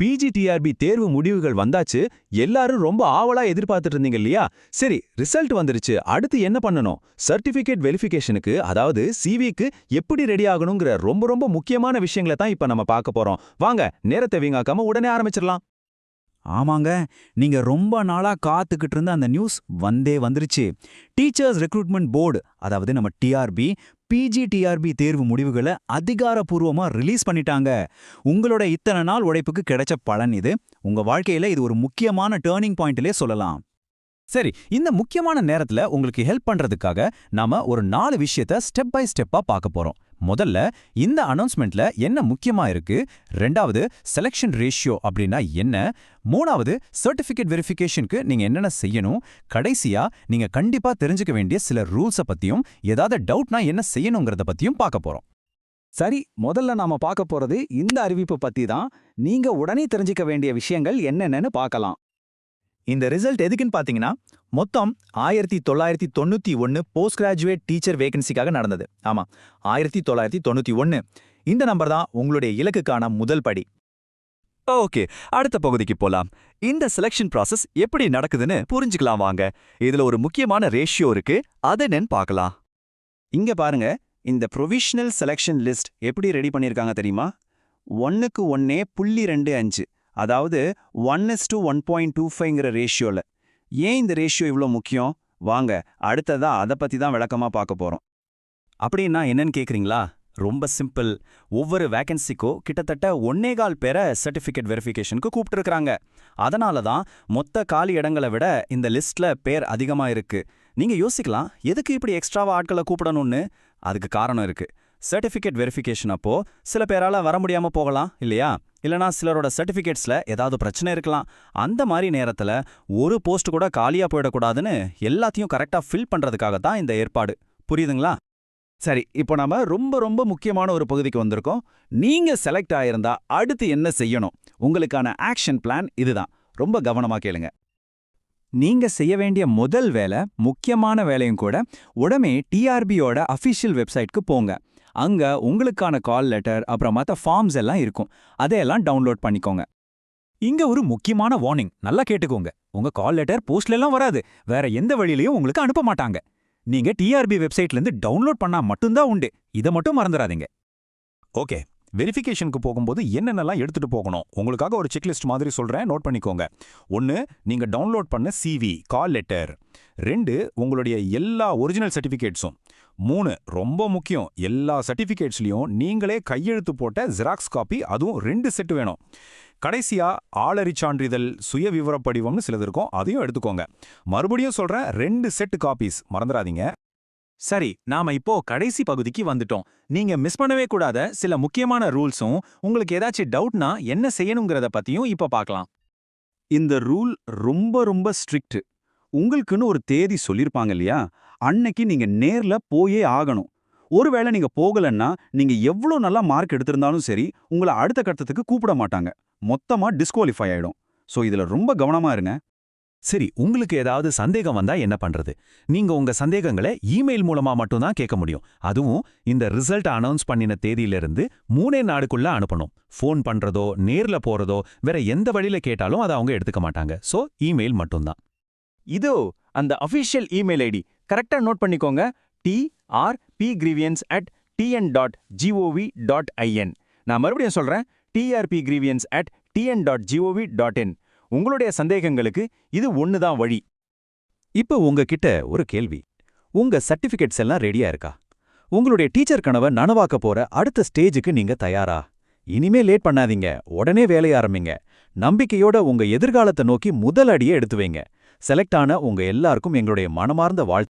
PGTRB தேர்வு முடிவுகள் வந்தாச்சு எல்லாரும் ரொம்ப ஆவலா எதிர்பார்த்துட்டு இருந்தீங்க இல்லையா? சரி ரிசல்ட் வந்துருச்சு அடுத்து என்ன பண்ணணும்? சர்டிபிகேட் வெரிஃபிகேஷனுக்கு அதாவது சிவிக்கு எப்படி ரெடி ஆகணுங்கிற ரொம்ப ரொம்ப முக்கியமான விஷயங்களை தான் இப்ப நம்ம பார்க்க போறோம். வாங்க நேரத்தை வீங்காக்காம உடனே ஆரம்பிச்சிடலாம். ஆமாங்க நீங்க ரொம்ப நாளா காத்துக்கிட்டு இருந்த அந்த நியூஸ் வந்தே வந்துருச்சு. டீச்சர்ஸ் ரெக்ரூட்மெண்ட் போர்டு அதாவது நம்ம டிஆர்பி பிஜிடிஆர்பி தேர்வு முடிவுகளை அதிகாரப்பூர்வமா ரிலீஸ் பண்ணிட்டாங்க. உங்களோட இத்தனை நாள் உழைப்புக்கு கிடைச்ச பலன் இது. உங்க வாழ்க்கையில இது ஒரு முக்கியமான டேர்னிங் பாயிண்ட்லே சொல்லலாம். சரி இந்த முக்கியமான நேரத்துல உங்களுக்கு ஹெல்ப் பண்றதுக்காக நாம ஒரு நாலு விஷயத்த ஸ்டெப் பை ஸ்டெப்பா பார்க்க போறோம். முதல்ல இந்த அனௌன்ஸ்மெண்ட்ல என்ன முக்கியமா இருக்கு? ரெண்டாவது செலெக்ஷன் ரேஷியோ அப்படின்னா என்ன? மூணாவது சர்டிபிகேட் வெரிஃபிகேஷனுக்கு நீங்க என்னென்ன செய்யணும்? கடைசியா நீங்க கண்டிப்பா தெரிஞ்சுக்க வேண்டிய சில ரூல்ஸை பத்தியும் ஏதாவது டவுட்னா என்ன செய்யணுங்கிறத பத்தியும் பார்க்க போறோம். சரி முதல்ல நாம பார்க்க போறது இந்த அறிவிப்பு பத்தி தான் நீங்க உடனே தெரிஞ்சுக்க வேண்டிய விஷயங்கள் என்னென்னு பார்க்கலாம். இந்த ரிசல்ட் எதுக்குன்னு பாத்தீங்கன்னா மொத்தம் ஆயிரத்தி தொள்ளாயிரத்தி தொண்ணூத்தி ஒன்னு போஸ்ட் கிராஜுவேட் டீச்சர் வேகன்சிக்காக நடந்தது. ஆமா ஆயிரத்தி தொள்ளாயிரத்தி தொண்ணூத்தி ஒன்னு. இந்த நம்பர் தான் உங்களுடைய இலக்குக்கான முதல் படி. ஓகே அடுத்த பகுதிக்கு போலாம். இந்த செலெக்ஷன் ப்ராசஸ் எப்படி நடக்குதுன்னு புரிஞ்சுக்கலாம் வாங்க. இதுல ஒரு முக்கியமான ரேஷியோ இருக்கு. அதை என்னன்னு பார்க்கலாம் இங்க பாருங்க இந்த ப்ரொவிஷனல் செலெக்ஷன் லிஸ்ட் எப்படி ரெடி பண்ணிருக்காங்க தெரியுமா? ஒன்னுக்கு ஒன்னே புள்ளி ரெண்டு அஞ்சு. அதாவது one is to one point two ஃபைவ்ங்கிற ரேஷியோவில் ஏன் இந்த ரேஷியோ இவ்வளோ முக்கியம்? வாங்க அடுத்ததா அதை பற்றி தான் விளக்கமாக பார்க்க போகிறோம் அப்படின்னா என்னன்னு கேட்குறீங்களா ரொம்ப சிம்பிள் ஒவ்வொரு வேகன்சிக்கும் கிட்டத்தட்ட ஒன்னேகால் பேரை சர்டிஃபிகேட் வெரிஃபிகேஷனுக்கு கூப்பிட்டுருக்காங்க அதனால தான் மொத்த காலி இடங்களை விட இந்த லிஸ்ட்ல பேர் அதிகமாக இருக்கு. நீங்க யோசிக்கலாம் எதுக்கு இப்படி எக்ஸ்ட்ராவா ஆட்களை கூப்பிடணும்னு? அதுக்கு காரணம் இருக்கு. சர்டிஃபிகேட் வெரிஃபிகேஷன் அப்போ சில பேரால வர முடியாம போகலாம் இல்லையா? இல்லனா சிலரோட சர்டிபிகேட்ஸ்ல ஏதாவது பிரச்சனை இருக்கலாம். அந்த மாதிரி நேரத்துல ஒரு போஸ்ட் கூட காலியா போயிடக்கூடாதுன்னு எல்லாத்தையும் கரெக்டா ஃபில் பண்றதுக்காக தான் இந்த ஏற்பாடு. புரியுதுங்களா? சரி இப்போ நாம ரொம்ப ரொம்ப முக்கியமான ஒரு பகுதிக்கு வந்திருக்கோம். நீங்க செலக்ட் ஆயிருந்தா அடுத்து என்ன செய்யணும்? உங்களுக்கான ஆக்ஷன் பிளான் இதுதான். ரொம்ப கவனமா கேளுங்க. நீங்க செய்ய வேண்டிய முதல் வேலை முக்கியமான வேலையும் கூட உடனே டிஆர்பியோட அஃபிஷியல் வெப்சைட்க்கு போங்க. அங்க உங்களுக்கான கால் லெட்டர் அப்புறம் மற்ற ஃபார்ம்ஸ் எல்லாம் இருக்கும். அதையெல்லாம் டவுன்லோட் பண்ணிக்கோங்க. இங்க ஒரு முக்கியமான வார்னிங் நல்லா கேட்டுக்கோங்க. உங்க கால் லெட்டர் போஸ்ட்ல எல்லாம் வராது. வேற எந்த வழியிலையும் உங்களுக்கு அனுப்ப மாட்டாங்க. நீங்க டிஆர்பி வெப்சைட்ல இருந்து டவுன்லோட் பண்ணா மட்டும்தான் உண்டு. இதை மட்டும் மறந்துடாதீங்க. ஓகே வெரிஃபிகேஷனுக்கு போகும்போது என்னென்னலாம் எடுத்துகிட்டு போகணும்? உங்களுக்காக ஒரு செக்லிஸ்ட் மாதிரி சொல்கிறேன் நோட் பண்ணிக்கோங்க. ஒன்று நீங்கள் டவுன்லோட் பண்ண சிவி கால் லெட்டர் ரெண்டு உங்களுடைய எல்லா ஒரிஜினல் சர்டிஃபிகேட்ஸும் மூணு ரொம்ப முக்கியம் எல்லா சர்டிஃபிகேட்ஸ்லையும் நீங்களே கையெழுத்து போட்ட ஜெராக்ஸ் காப்பி அதுவும் ரெண்டு செட்டு வேணும். கடைசியாக ஆளறி சான்றிதழ் சுய விவரப்படிவம்னு சிலது இருக்கும். அதையும் எடுத்துக்கோங்க. மறுபடியும் சொல்கிறேன் ரெண்டு செட் காப்பீஸ் மறந்துடாதீங்க. சரி நாம இப்போ கடைசி பகுதிக்கு வந்துட்டோம். நீங்க மிஸ் பண்ணவே கூடாத சில முக்கியமான ரூல்ஸும் உங்களுக்கு ஏதாச்சும் டவுட்னா என்ன செய்யணுங்கிறத பத்தியும் இப்ப பார்க்கலாம். இந்த ரூல் ரொம்ப ரொம்ப ஸ்ட்ரிக்ட் உங்களுக்குன்னு ஒரு தேதி சொல்லியிருப்பாங்க இல்லையா? அன்னைக்கு நீங்க நேர்ல போயே ஆகணும். ஒருவேளை நீங்க போகலன்னா நீங்க எவ்வளோ நல்லா மார்க் எடுத்திருந்தாலும் சரி உங்களை அடுத்த கட்டத்துக்கு கூப்பிட மாட்டாங்க. மொத்தமா டிஸ்குவாலிஃபை ஆயிடும். ஸோ இதுல ரொம்ப கவனமா இருங்க. சரி உங்களுக்கு ஏதாவது சந்தேகம் வந்தா என்ன பண்றது? நீங்க உங்க சந்தேகங்களை இமெயில் மூலமா மட்டும்தான் கேட்க முடியும். அதுவும் இந்த ரிசல்ட் அனௌன்ஸ் பண்ணின தேதியிலிருந்து மூணே நாடுக்குள்ள அனுப்பணும். ஃபோன் பண்றதோ நேர்ல போறதோ வேற எந்த வழியில கேட்டாலும் அதை அவங்க எடுத்துக்க மாட்டாங்க. சோ இமெயில் மட்டும்தான் இதோ அந்த அஃபிஷியல் இமெயில் ஐடி. கரெக்டா நோட் பண்ணிக்கோங்க. T R B grievance at TN dot GOV dot IN நான் மறுபடியும் சொல்றேன். TRB grievance at TN dot GOV dot in உங்களுடைய சந்தேகங்களுக்கு இது ஒன்று தான் வழி. இப்போ உங்ககிட்ட ஒரு கேள்வி. உங்க சர்டிஃபிகேட்ஸ் எல்லாம் ரெடியா இருக்கா? உங்களுடைய டீச்சர் கனவை நனவாக்க போற அடுத்த ஸ்டேஜுக்கு நீங்க தயாரா? இனிமே லேட் பண்ணாதீங்க. உடனே வேலைய ஆரம்பிங்க. நம்பிக்கையோட உங்க எதிர்காலத்தை நோக்கி முதல் அடியை எடுத்து வைங்க. செலக்ட் ஆன உங்க எல்லாருக்கும் எங்களுடைய மனமார்ந்த வாழ்த்து